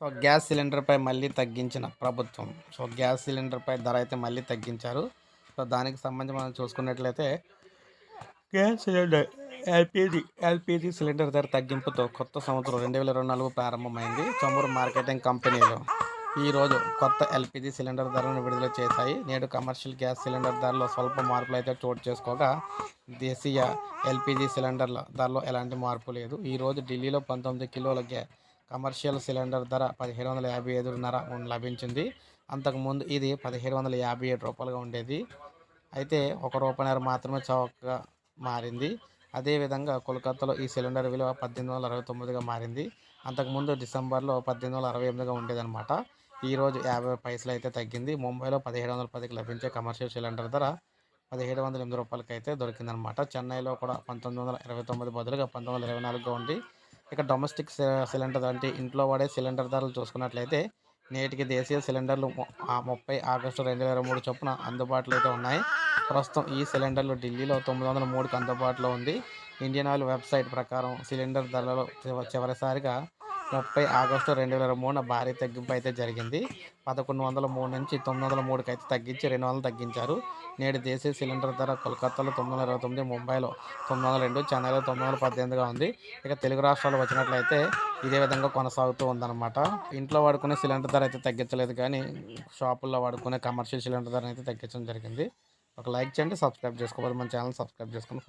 So gas సిలిండర్పై మళ్ళీ తగ్గించిన ప్రభుత్వం. సో గ్యాస్ సిలిండర్పై ధర అయితే మళ్ళీ తగ్గించారు. సో దానికి సంబంధించి మనం చూసుకున్నట్లయితే gas cylinder LPG LPG cylinder ధర తగ్గింపుతో కొత్త సంవత్సరం రెండు వేల ఇరవై నాలుగు ప్రారంభమైంది. చమురు మార్కెటింగ్ కంపెనీలు ఈరోజు కొత్త ఎల్పిజి సిలిండర్ ధరను విడుదల చేశాయి. నేడు కమర్షియల్ గ్యాస్ సిలిండర్ ధరలో స్వల్ప మార్పులు అయితే చోటు చేసుకోగా దేశీయ ఎల్పిజి సిలిండర్ల ధరలో ఎలాంటి మార్పు లేదు. ఈరోజు ఢిల్లీలో పంతొమ్మిది కిలోల గ్యాస్ కమర్షియల్ సిలిండర్ ధర పదిహేడు వందల యాభై ఐదున్నర లభించింది. అంతకుముందు ఇది పదిహేడు వందల యాభై ఏడు రూపాయలుగా ఉండేది. అయితే ఒక రూపాయన్నర మాత్రమే చౌకగా మారింది. అదేవిధంగా కోల్కతాలో ఈ సిలిండర్ విలువ పద్దెనిమిది వందల అరవై తొమ్మిదిగా మారింది. అంతకుముందు డిసెంబర్లో పద్దెనిమిది వందల అరవై ఎనిమిదిగా ఉండేదన్నమాట. ఈరోజు యాభై పైసలు అయితే తగ్గింది. ముంబైలో పదిహేడు వందల పదికి లభించే కమర్షియల్ సిలిండర్ ధర పదిహేడు వందల ఎనిమిది రూపాయలకి అయితే దొరికిందనమాట చెన్నైలో కూడా పంతొమ్మిది వందల ఇరవై తొమ్మిది బదులుగా పంతొమ్మిది వందల ఇరవై నాలుగుగా ఉండి ఇక డొమెస్టిక్ సిలిండర్ అంటే ఇంట్లో వాడే సిలిండర్ ధరలు చూసుకున్నట్లయితే నేటికి దేశీయ సిలిండర్లు ముప్పై ఆగస్టు రెండు వేల ఇరవై మూడు చొప్పున అందుబాటులో అయితే ఉన్నాయి. ప్రస్తుతం ఈ సిలిండర్లు ఢిల్లీలో తొమ్మిది వందల మూడుకి అందుబాటులో ఉంది. ఇండియన్ ఆయిల్ వెబ్సైట్ ప్రకారం సిలిండర్ ధరలు చివరిసారిగా ముప్పై ఆగస్టు రెండు వేల ఇరవై మూడున భారీ తగ్గింపు అయితే జరిగింది. పదకొండు వందల మూడు నుంచి తొమ్మిది వందల మూడుకి అయితే తగ్గించి రెండు వందలు తగ్గించారు. నేడు దేశీయ సిలిండర్ ధర కోల్కతాలో తొమ్మిది వందల ఇరవై తొమ్మిది ముంబైలో తొమ్మిది వందల రెండు చెన్నైలో తొమ్మిది వందల పద్దెనిమిదిగా ఉంది. ఇక తెలుగు రాష్ట్రాలు వచ్చినట్లయితే ఇదే విధంగా కొనసాగుతూ ఉందన్నమాట. ఇంట్లో వాడుకునే సిలిండర్ ధర అయితే తగ్గించలేదు కానీ షాపుల్లో వాడుకునే కమర్షియల్ సిలిండర్ ధర అయితే తగ్గించడం జరిగింది. ఒక లైక్ చేయండి సబ్స్క్రైబ్ చేసుకోవాలి. మన ఛానల్ సబ్స్క్రైబ్ చేసుకుని